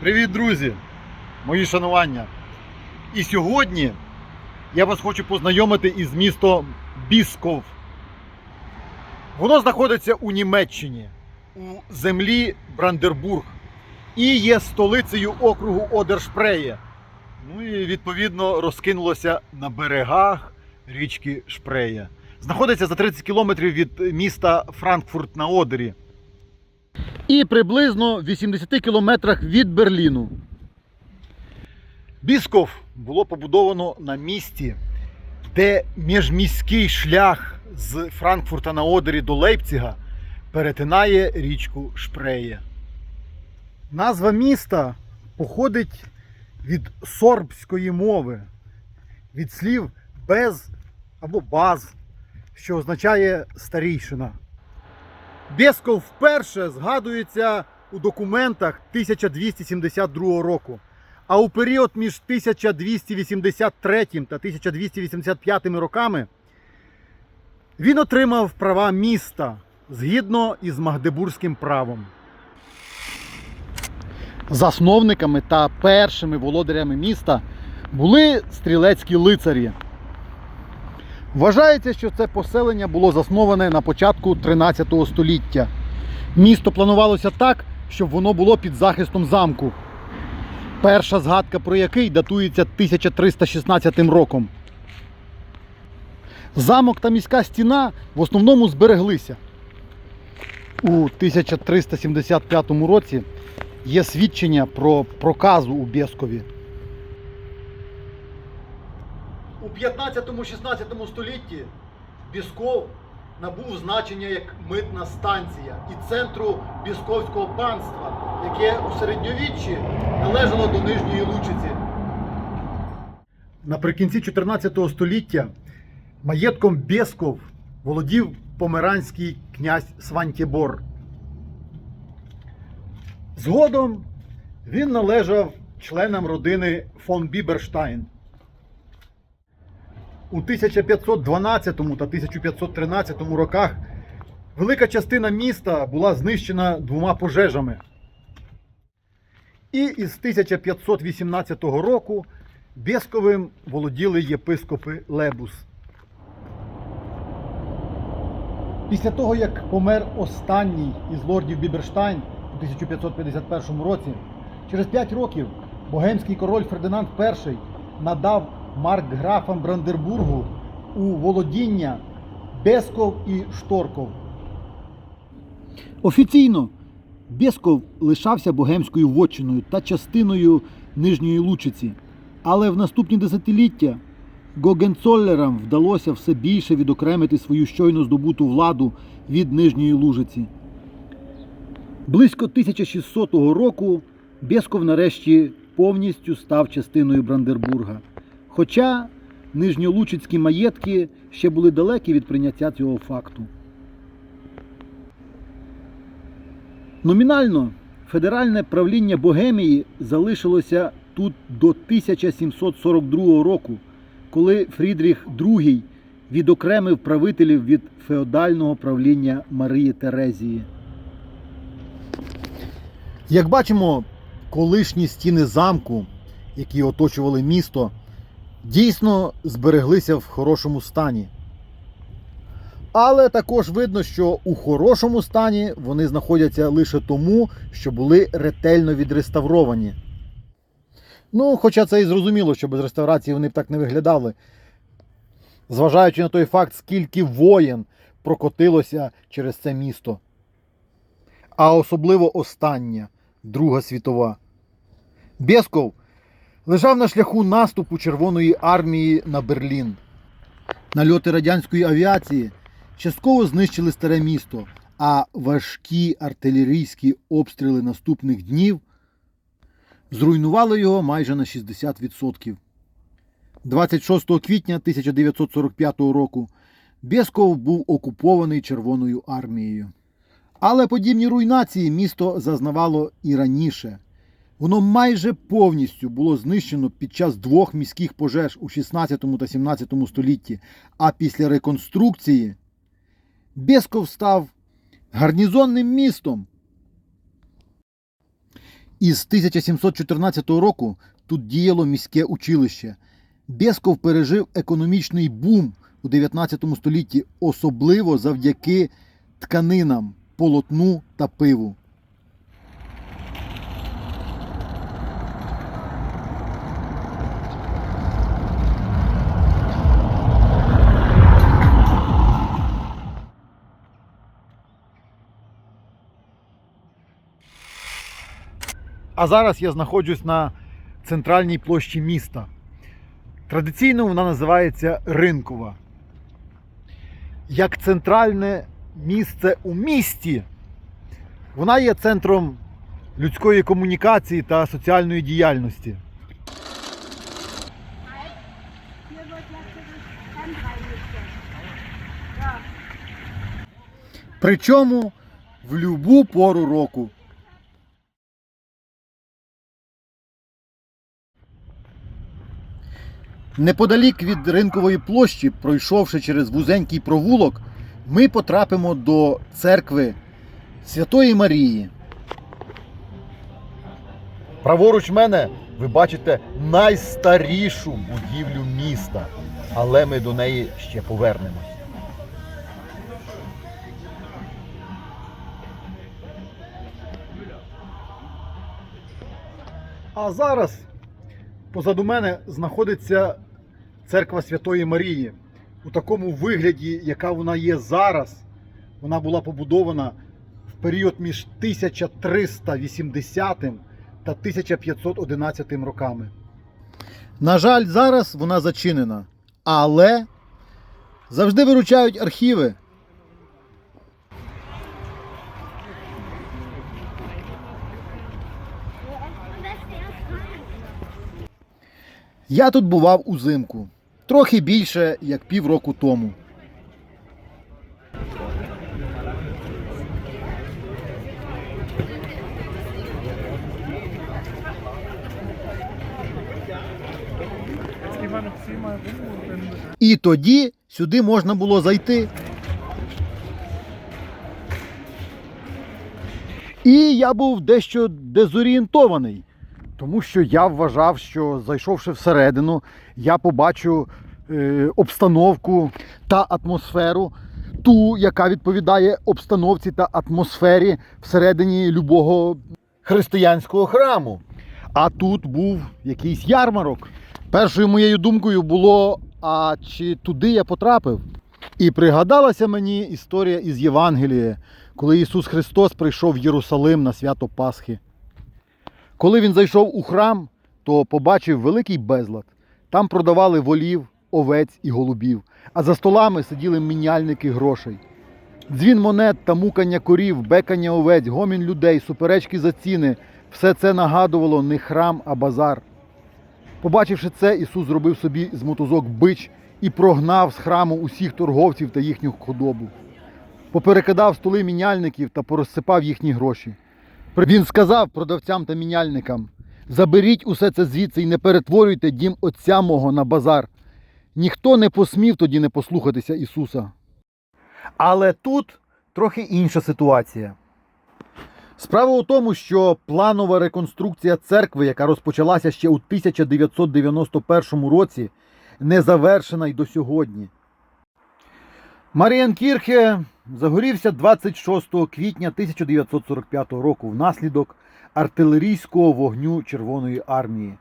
Привіт, друзі! Мої шанування. І сьогодні я вас хочу познайомити із містом Бісков. Воно знаходиться у Німеччині, у землі Брандербург і є столицею округу Одершпреє. Ну і відповідно розкинулося на берегах річки Шпреє. Знаходиться за 30 кілометрів від міста Франкфурт на Одері і приблизно в 80 кілометрах від Берліну. Бісков було побудовано на місці, де міжміський шлях з Франкфурта на Одері до Лейпціга перетинає річку Шпреє. Назва міста походить від сорбської мови, від слів без або баз, що означає старійшина. Бєсков вперше згадується у документах 1272 року. А у період між 1283 та 1285 роками він отримав права міста згідно із Магдебурзьким правом. Засновниками та першими володарями міста були стрілецькі лицарі. Вважається, що це поселення було засноване на початку 13 століття. Місто планувалося так, щоб воно було під захистом замку. Перша згадка про який датується 1316 роком. Замок та міська стіна в основному збереглися. У 1375 році є свідчення про проказу у Бєскові. У 15-16 столітті Бісков набув значення як митна станція і центру Бісковського панства, яке у середньовіччі належало до Нижньої Лучиці. Наприкінці 14 століття маєтком Бєсков володів померанський князь Свантєбор. Згодом він належав членам родини фон Біберштайн. У 1512 та 1513 роках велика частина міста була знищена двома пожежами. І із 1518 року Бєсковим володіли єпископи Лебус. Після того, як помер останній із лордів Біберштайн у 1551 році, через 5 років богемський король Фердинанд І надав маркграфам Брандербургу у володіння Бесков і Шторков. Офіційно Бесков лишався богемською вотчиною та частиною Нижньої Лучиці. Але в наступні десятиліття Гогенцоллерам вдалося все більше відокремити свою щойно здобуту владу від Нижньої Лужиці. Близько 1600 року Бесков нарешті повністю став частиною Брандербурга. Хоча нижньолучицькі маєтки ще були далекі від прийняття цього факту. Номінально федеральне правління Богемії залишилося тут до 1742 року, коли Фрідріх II відокремив правителів від феодального правління Марії Терезії. Як бачимо, колишні стіни замку, які оточували місто, дійсно збереглися в хорошому стані. Але також видно, що у хорошому стані вони знаходяться лише тому, що були ретельно відреставровані. Ну, хоча це і зрозуміло, що без реставрації вони б так не виглядали. Зважаючи на той факт, скільки воєн прокотилося через це місто. А особливо остання Друга світова. Бєсков лежав на шляху наступу Червоної армії на Берлін. Нальоти радянської авіації частково знищили старе місто, а важкі артилерійські обстріли наступних днів зруйнували його майже на 60%. 26 квітня 1945 року Бєсков був окупований Червоною армією. Але подібні руйнації місто зазнавало і раніше. Воно майже повністю було знищено під час двох міських пожеж у 16 та 17 столітті. А після реконструкції Бєсков став гарнізонним містом. Із 1714 року тут діяло міське училище. Бєсков пережив економічний бум у 19 столітті, особливо завдяки тканинам, полотну та пиву. А зараз я знаходжусь на центральній площі міста. Традиційно вона називається Ринкова. Як центральне місце у місті, вона є центром людської комунікації та соціальної діяльності. Причому в любу пору року. Неподалік від ринкової площі, пройшовши через вузенький провулок, ми потрапимо до церкви Святої Марії. Праворуч мене ви бачите найстарішу будівлю міста, але ми до неї ще повернемось. А зараз позаду мене знаходиться церква Святої Марії. У такому вигляді, яка вона є зараз. Вона була побудована в період між 1380 та 1511 роками. На жаль, зараз вона зачинена. Але завжди виручають архіви. Я тут бував узимку. Трохи більше, як півроку тому. І тоді сюди можна було зайти. І я був дещо дезорієнтований, тому що я вважав, що зайшовши всередину, я побачу е, обстановку та атмосферу, ту, яка відповідає обстановці та атмосфері всередині любого християнського храму. А тут був якийсь ярмарок. Першою моєю думкою було: а чи туди я потрапив? І пригадалася мені історія із Євангелія, коли Ісус Христос прийшов в Єрусалим на свято Пасхи. Коли він зайшов у храм, то побачив великий безлад. Там продавали волів, овець і голубів, а за столами сиділи міняльники грошей. Дзвін монет та мукання корів, бекання овець, гомін людей, суперечки за ціни все це нагадувало не храм, а базар. Побачивши це, Ісус зробив собі з мотузок бич і прогнав з храму усіх торговців та їхню худобу. Поперекидав столи міняльників та порозсипав їхні гроші. Він сказав продавцям та міняльникам: заберіть усе це звідси і не перетворюйте дім отця мого на базар. Ніхто не посмів тоді не послухатися Ісуса. Але тут трохи інша ситуація. Справа у тому, що планова реконструкція церкви, яка розпочалася ще у 1991 році, не завершена й до сьогодні. Маріанкірхе загорівся 26 квітня 1945 року внаслідок артилерійського вогню Червоної армії.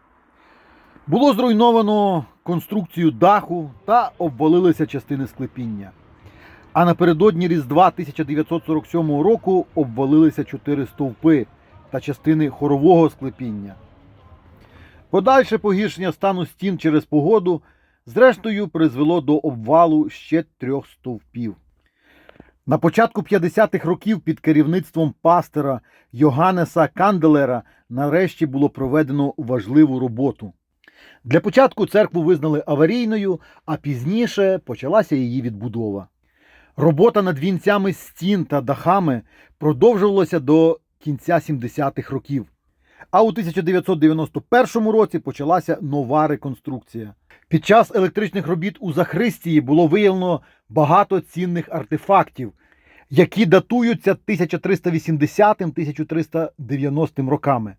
Було зруйновано конструкцію даху та обвалилися частини склепіння. А напередодні Різдва 1947 року обвалилися чотири стовпи та частини хорового склепіння. Подальше погіршення стану стін через погоду зрештою призвело до обвалу ще трьох стовпів. На початку 50-х років під керівництвом пастора Йоганнеса Канделера нарешті було проведено важливу роботу. Для початку церкву визнали аварійною, а пізніше почалася її відбудова. Робота над вінцями стін та дахами продовжувалася до кінця 70-х років. А у 1991 році почалася нова реконструкція. Під час електричних робіт у Захристії було виявлено багато цінних артефактів, які датуються 1380-1390 роками.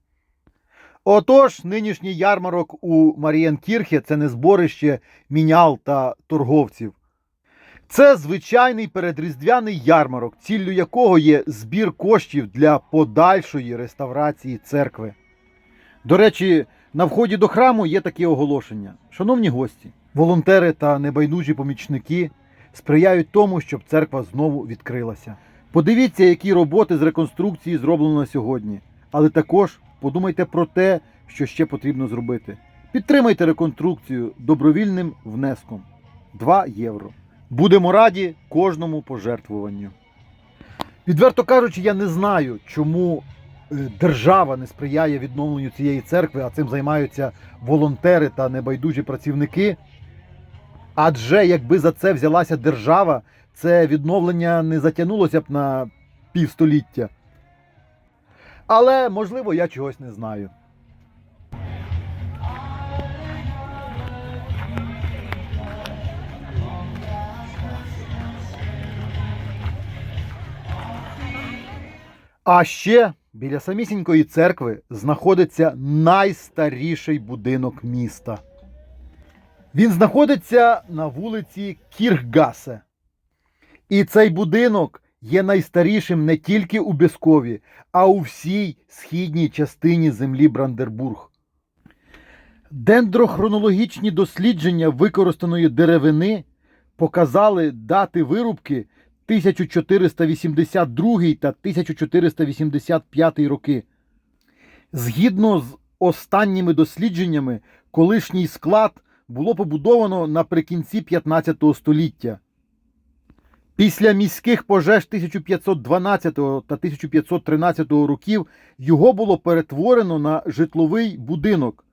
Отож, нинішній ярмарок у Марієнкірхе це не зборище мінял та торговців. Це звичайний передріздвяний ярмарок, ціллю якого є збір коштів для подальшої реставрації церкви. До речі, на вході до храму є таке оголошення. Шановні гості, волонтери та небайдужі помічники сприяють тому, щоб церква знову відкрилася. Подивіться, які роботи з реконструкції зроблено сьогодні, але також подумайте про те, що ще потрібно зробити. Підтримайте реконструкцію добровільним внеском 2 євро. Будемо раді кожному пожертвуванню. Відверто кажучи, я не знаю, чому держава не сприяє відновленню цієї церкви, а цим займаються волонтери та небайдужі працівники. Адже якби за це взялася держава, це відновлення не затягнулося б на півстоліття. Але, можливо, я чогось не знаю. А ще біля самісінької церкви знаходиться найстаріший будинок міста. Він знаходиться на вулиці Кірхгасе. І цей будинок є найстарішим не тільки у Бескові, а у всій східній частині землі Брандербург. Дендрохронологічні дослідження використаної деревини показали дати вирубки 1482 та 1485 роки. Згідно з останніми дослідженнями, колишній склад було побудовано наприкінці 15 століття. Після міських пожеж 1512 та 1513 років його було перетворено на житловий будинок,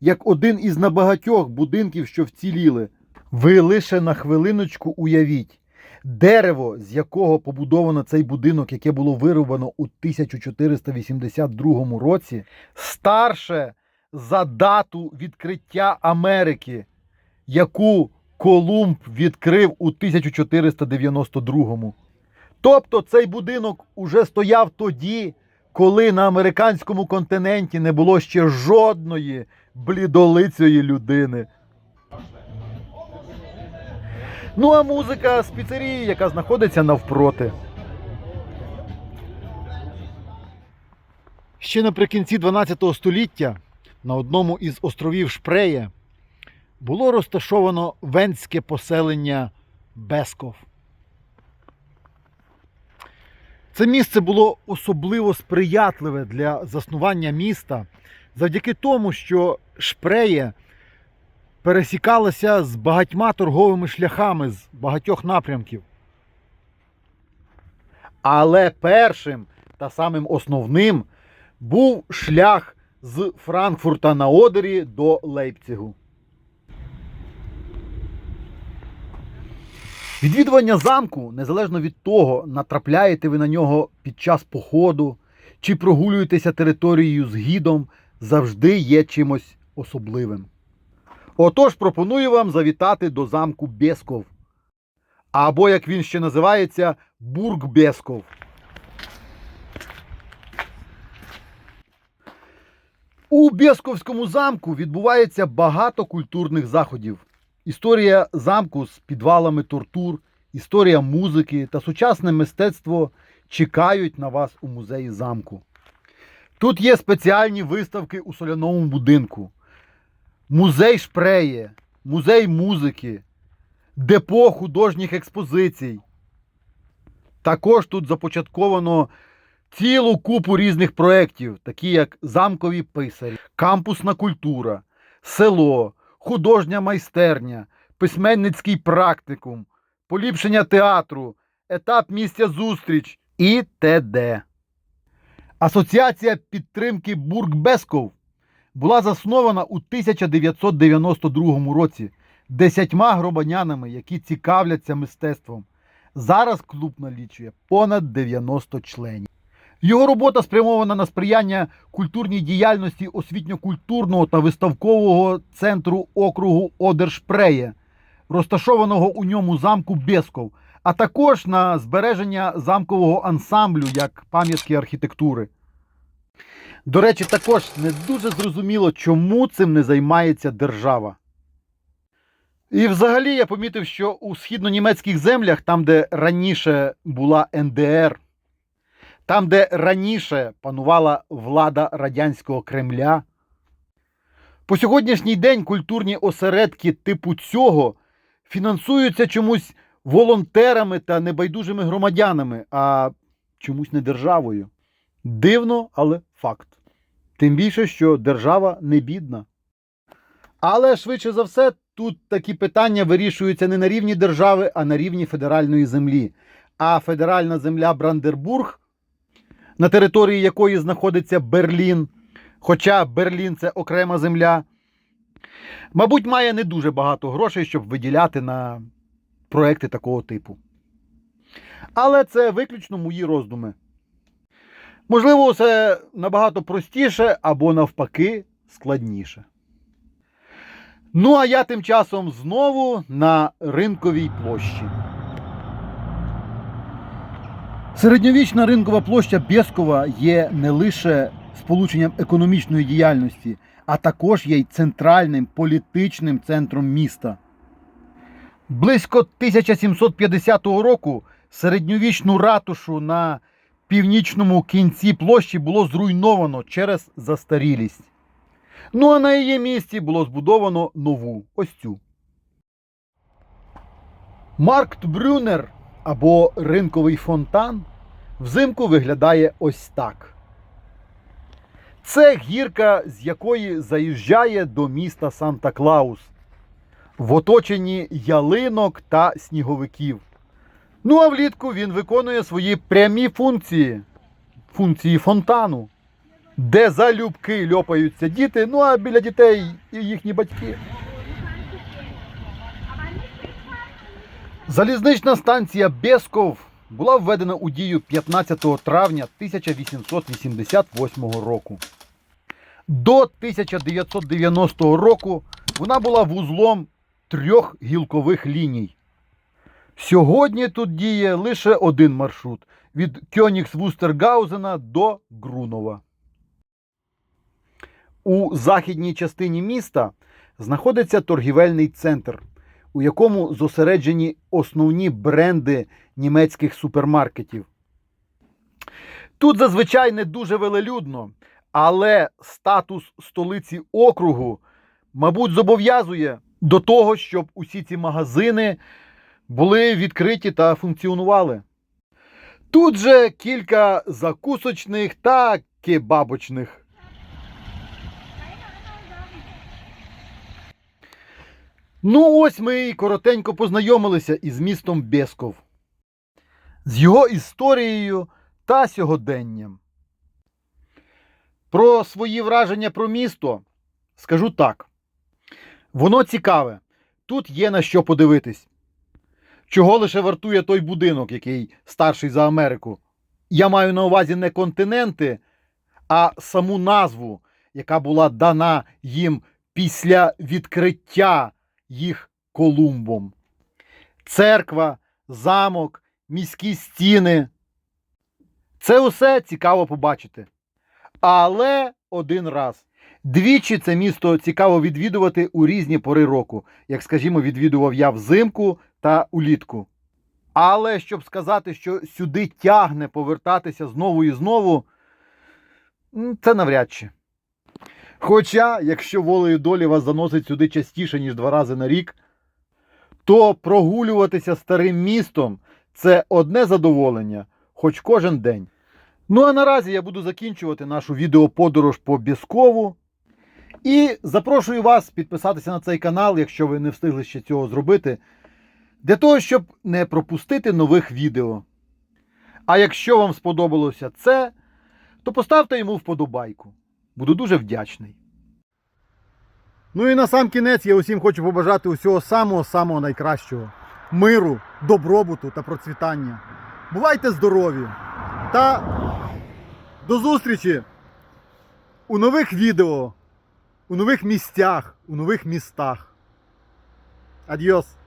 як один із небагатьох будинків, що вціліли. Ви лише на хвилиночку уявіть, дерево, з якого побудовано цей будинок, яке було вирубано у 1482 році, старше за дату відкриття Америки, яку Колумб відкрив у 1492. Тобто цей будинок уже стояв тоді, коли на американському континенті не було ще жодної блідолицьої людини. Ну а музика з піцерії, яка знаходиться навпроти. Ще наприкінці 12 століття на одному із островів Шпреє було розташовано венське поселення Бесков. Це місце було особливо сприятливе для заснування міста завдяки тому, що Шпреє пересікалася з багатьма торговими шляхами з багатьох напрямків. Але першим та самим основним був шлях з Франкфурта на Одері до Лейпцигу. Відвідування замку, незалежно від того, натрапляєте ви на нього під час походу чи прогулюєтеся територією з гідом, завжди є чимось особливим. Отож, пропоную вам завітати до замку Бесков. Або, як він ще називається, Бург Бесков. У Бесковському замку відбувається багато культурних заходів. Історія замку з підвалами тортур, історія музики та сучасне мистецтво чекають на вас у музеї замку. Тут є спеціальні виставки у соляному будинку, музей шпреє, музей музики, депо художніх експозицій. Також тут започатковано цілу купу різних проєктів, такі як замкові писарі, кампусна культура, село, художня майстерня, письменницький практикум, поліпшення театру, етап місця зустріч і т.д. Асоціація підтримки Бургбесков була заснована у 1992 році десятьма громадянами, які цікавляться мистецтвом. Зараз клуб налічує понад 90 членів. Його робота спрямована на сприяння культурній діяльності освітньо-культурного та виставкового центру округу Одершпреє, розташованого у ньому замку Бесков, а також на збереження замкового ансамблю як пам'ятки архітектури. До речі, також не дуже зрозуміло, чому цим не займається держава. І взагалі я помітив, що у східнонімецьких землях, там, де раніше була НДР, там, де раніше панувала влада радянського Кремля, по сьогоднішній день культурні осередки типу цього фінансуються чомусь волонтерами та небайдужими громадянами, а чомусь не державою. Дивно, але факт. Тим більше, що держава не бідна. Але швидше за все, тут такі питання вирішуються не на рівні держави, а на рівні федеральної землі. А федеральна земля Брандербург, на території якої знаходиться Берлін, хоча Берлін це окрема земля, мабуть, має не дуже багато грошей, щоб виділяти на проекти такого типу. Але це виключно мої роздуми. Можливо, все набагато простіше або навпаки складніше. Ну, а я тим часом знову на ринковій площі. Середньовічна ринкова площа Бєскова є не лише сполученням економічної діяльності, а також є й центральним політичним центром міста. Близько 1750 року середньовічну ратушу на північному кінці площі було зруйновано через застарілість. Ну а на її місці було збудовано нову ось цю. Марктбрюнер або ринковий фонтан взимку виглядає ось так. Це гірка, з якої заїжджає до міста Санта-Клаус в оточенні ялинок та сніговиків. Ну а влітку він виконує свої прямі функції, функції фонтану, де залюбки льопаються діти, ну а біля дітей і їхні батьки. Залізнична станція Бєсков була введена у дію 15 травня 1888 року. До 1990 року вона була вузлом трьох гілкових ліній. Сьогодні тут діє лише один маршрут від Кьонігс-Вустергаузена до Грунова. У західній частині міста знаходиться торгівельний центр, у якому зосереджені основні бренди німецьких супермаркетів. Тут зазвичай не дуже велелюдно, але статус столиці округу, мабуть, зобов'язує до того, щоб усі ці магазини були відкриті та функціонували. Тут же кілька закусочних та кебабочних. Ну, ось ми і коротенько познайомилися із містом Бєсков, з його історією та сьогоденням. Про свої враження про місто скажу так: воно цікаве, тут є на що подивитись. Чого лише вартує той будинок, який старший за Америку. Я маю на увазі не континенти, а саму назву, яка була дана їм після відкриття їх Колумбом. Церква, замок, міські стіни. Це усе цікаво побачити. Але один раз. Двічі це місто цікаво відвідувати у різні пори року, як, скажімо, відвідував я взимку та улітку. Але щоб сказати, що сюди тягне повертатися знову і знову, це навряд чи. Хоча, якщо волею долі вас заносить сюди частіше, ніж два рази на рік, то прогулюватися старим містом це одне задоволення, хоч кожен день. Ну а наразі я буду закінчувати нашу відеоподорож по Бєскову. І запрошую вас підписатися на цей канал, якщо ви не встигли ще цього зробити, для того, щоб не пропустити нових відео. А якщо вам сподобалося це, то поставте йому вподобайку. Буду дуже вдячний. Ну і на сам кінець я усім хочу побажати усього самого-самого найкращого. Миру, добробуту та процвітання. Бувайте здорові! Та до зустрічі у нових відео, у нових місцях, у нових містах. Адьос!